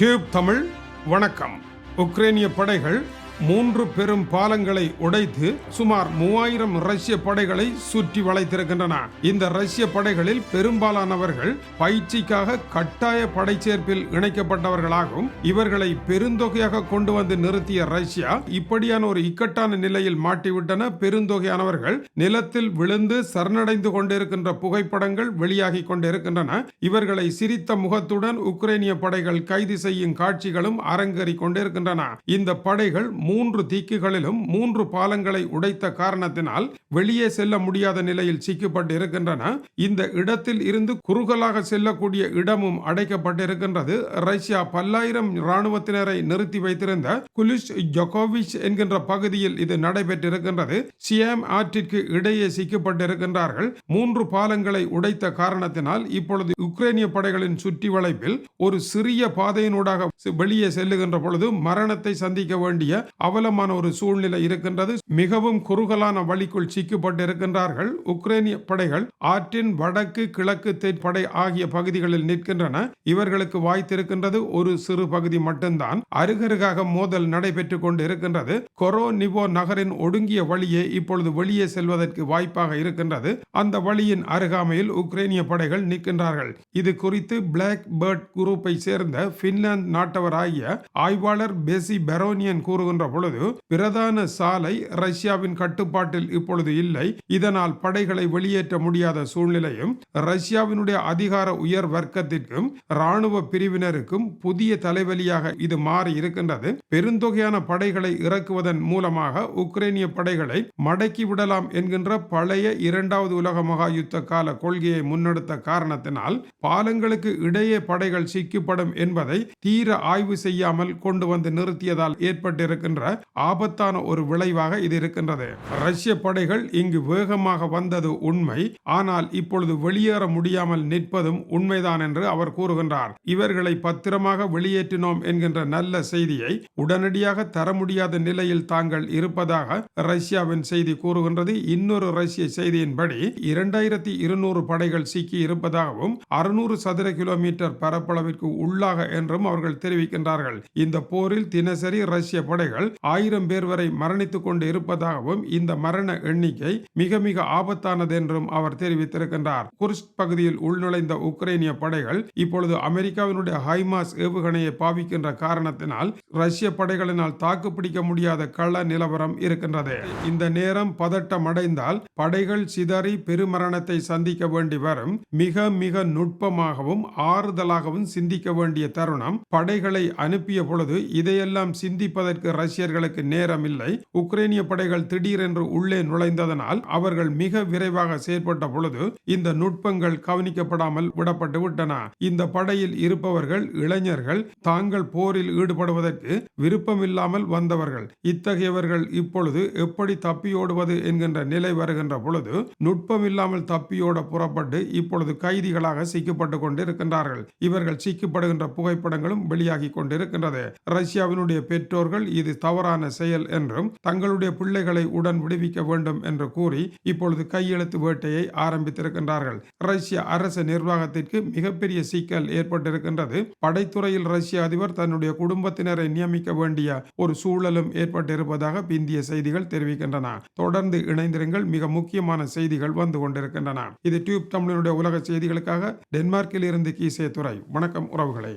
Tube Tamil வணக்கம். உக்ரைனிய படைகள் மூன்று பெரும் பாலங்களை உடைத்து சுமார் மூவாயிரம் ரஷ்ய படைகளை சுற்றி வளைத்திருக்கின்றன. இந்த ரஷ்ய படைகளில் பெரும்பாலானவர்கள் பயிற்சிக்காக கட்டாய படை சேர்ப்பில் இணைக்கப்பட்டவர்களாகும் இவர்களை பெருந்தொகையாக கொண்டு வந்து நிறுத்திய ரஷ்யா இப்படியான ஒரு இக்கட்டான நிலையில் மாட்டிவிட்டன. பெருந்தொகையானவர்கள் நிலத்தில் விழுந்து சரணடைந்து கொண்டிருக்கின்ற புகைப்படங்கள் வெளியாகி கொண்டிருக்கின்றன. இவர்களை சிரித்த முகத்துடன் உக்ரைனிய படைகள் கைது செய்யும் காட்சிகளும் அரங்கேறிக் கொண்டிருக்கின்றன. இந்த படைகள் மூன்று தீக்குகளிலும் மூன்று பாலங்களை உடைத்த காரணத்தினால் வெளியே செல்ல முடியாத நிலையில் சிக்கப்பட்டிருக்கின்றன. இந்த இடத்தில் இருந்து குறுகலாக செல்லக்கூடிய இடமும் அடைக்கப்பட்டிருக்கின்றது. ரஷ்யா பல்லாயிரம் இராணுவத்தினரை நிறுத்தி வைத்திருந்த குலிஷ் ஜொகோவிச் என்கின்ற பகுதியில் இது நடைபெற்றிருக்கின்றது. சியாம் ஆற்றிற்கு இடையே சிக்கப்பட்டிருக்கின்றார்கள். மூன்று பாலங்களை உடைத்த காரணத்தினால் இப்பொழுது உக்ரைனிய படைகளின் சுற்றி வளைப்பில் ஒரு சிறிய பாதையினூடாக வெளியே செல்லுகின்ற பொழுது மரணத்தை சந்திக்க வேண்டிய அவலமான ஒரு சூழ்நிலை இருக்கின்றது. மிகவும் குறுகலான வழிக்குள் சிக்கப்பட்டு இருக்கின்றார்கள் உக்ரைனிய படைகள் ஆற்றின் வடக்கு கிழக்கு தெற்படை ஆகிய பகுதிகளில் நிற்கின்றன. இவர்களுக்கு வாய்த்திருக்கின்றது ஒரு சிறு பகுதி மட்டும்தான். அருகருகாக மோதல் நடைபெற்றுக் கொண்டு இருக்கின்றது கொரோ நிவோ நகரின் ஒடுங்கிய வழியே இப்பொழுது வெளியே செல்வதற்கு வாய்ப்பாக இருக்கின்றது. அந்த வழியின் அருகாமையில் உக்ரைனிய படைகள் நிற்கின்றார்கள். இது குறித்து பிளாக் பேர்ட் குரூப்பை சேர்ந்த பின்லாந்து நாட்டவராகிய ஆய்வாளர் பெசி பெரோனியன் கூறுகின்ற பொழுது பிரதான சாலை ரஷ்யாவின் கட்டுப்பாட்டில் இப்பொழுது இல்லை. இதனால் படைகளை வெளியேற்ற முடியாத சூழ்நிலையும் ரஷ்யாவினுடைய அதிகார உயர் வர்க்கத்திற்கும் ராணுவ பிரிவினருக்கும் புதிய தலைவலியாக இது மாறி இருக்கின்றது. பெருந்தொகையான படைகளை இறக்குவதன் மூலமாக உக்ரைனிய படைகளை மடக்கி விடலாம் என்கின்ற பழைய இரண்டாவது உலக மகா யுத்த கால கொள்கையை முன்னெடுத்த காரணத்தினால் பாலங்களுக்கு இடையே படைகள் சிக்கப்படும் என்பதை தீர ஆய்வு செய்யாமல் கொண்டு வந்து நிறுத்தியதால் ஏற்பட்டிருக்கின்ற ஆபத்தான ஒரு விளைவாக இது இருக்கின்றது. ரஷ்ய படைகள் இங்கு வேகமாக வந்தது உண்மை. ஆனால் இப்பொழுது வெளியேற முடியாமல் நிற்பதும் உண்மைதான் என்று அவர் கூறுகின்றார். இவர்களை பத்திரமாக வெளியேற்றினோம் என்கின்ற நல்ல செய்தியை உடனடியாக தர முடியாத நிலையில் தாங்கள் இருப்பதாக ரஷ்யாவின் செய்தி கூறுகின்றது. இன்னொரு ரஷ்ய செய்தியின்படி இரண்டாயிரத்தி இருநூறு படைகள் சிக்கி இருப்பதாகவும் அறுநூறு சதுர கிலோமீட்டர் பரப்பளவிற்கு உள்ளாக என்றும் அவர்கள் தெரிவிக்கின்றார்கள். இந்த போரில் தினசரி ரஷ்ய படைகள் ஆயிரம் பேர் வரை மரணித்துக் கொண்டு இருப்பதாகவும் இந்த மரண எண்ணிக்கை மிக மிக ஆபத்தானது என்றும் அவர் தெரிவித்திருக்கின்றார். குர்ஸ்க் பகுதியில் உள்நுழைந்த உக்ரைனிய படைகள் இப்பொழுது அமெரிக்காவினுடைய ஹைமாஸ் ஏவுகணையை பாவிக்கின்ற காரணத்தினால் ரஷ்ய படைகளினால் தாக்குப்பிடிக்க முடியாத கள நிலவரம் இருக்கின்றது. இந்த நேரம் பதட்டம் அடைந்தால் படைகள் சிதறி பெருமரணத்தை சந்திக்க வேண்டி வரும். மிக மிக நுட்பமாகவும் ஆறுதலாகவும் சிந்திக்க வேண்டிய தருணம். படைகளை அனுப்பிய பொழுது இதையெல்லாம் சிந்திப்பதற்கு ரஷ்யர்களுக்கு நேரம் இல்லை உக்ரைனிய படைகள் திடீரென்று உள்ளே நுழைந்ததனால் அவர்கள் மிக விரைவாக செயற்பட்ட பொழுது இந்த நுட்பங்கள் கவனிக்கப்படாமல் விடப்பட்டு விட்டன. இந்த படையில் இருப்பவர்கள் இளைஞர்கள் தாங்கள் போரில் ஈடுபடுவதற்கு விருப்பமில்லாமல் வந்தவர்கள். இத்தகையவர்கள் இப்பொழுது எப்படி தப்பியோடுவது என்கின்ற நிலை வருகின்ற பொழுது நுட்பமில்லாமல் தப்பியோட புறப்பட்டு இப்பொழுது கைதிகளாக சிக்கப்பட்டு கொண்டிருக்கின்றார்கள். இவர்கள் சிக்கப்படுகின்ற புகைப்படங்களும் வெளியாகி கொண்டிருக்கின்றது. ரஷ்யாவினுடைய பெற்றோர்கள் இது தவறான செயல் என்றும் தங்களுடைய பிள்ளைகளை உடன் விடுவிக்க வேண்டும் என்று கூறி இப்பொழுது கையெழுத்து வேட்டையை ஆரம்பித்திருக்கின்றார்கள். ரஷ்ய அரசு நிர்வாகத்திற்கு மிகப்பெரிய சிக்கல் ஏற்பட்டிருக்கின்றது. படைத்துறையில் ரஷ்ய அதிபர் தன்னுடைய குடும்பத்தினரை நியமிக்க வேண்டிய ஒரு சூழலும் ஏற்பட்டிருப்பதாக பிந்திய செய்திகள் தெரிவிக்கின்றன. தொடர்ந்து இணைந்திருங்கள் மிக முக்கியமான செய்திகள் வந்து கொண்டிருக்கின்றன. இது டியூப் தமிழனுடைய உலக செய்திகளுக்காக டென்மார்க்கில் இருந்து கீசே துறை வணக்கம் உறவுகளை.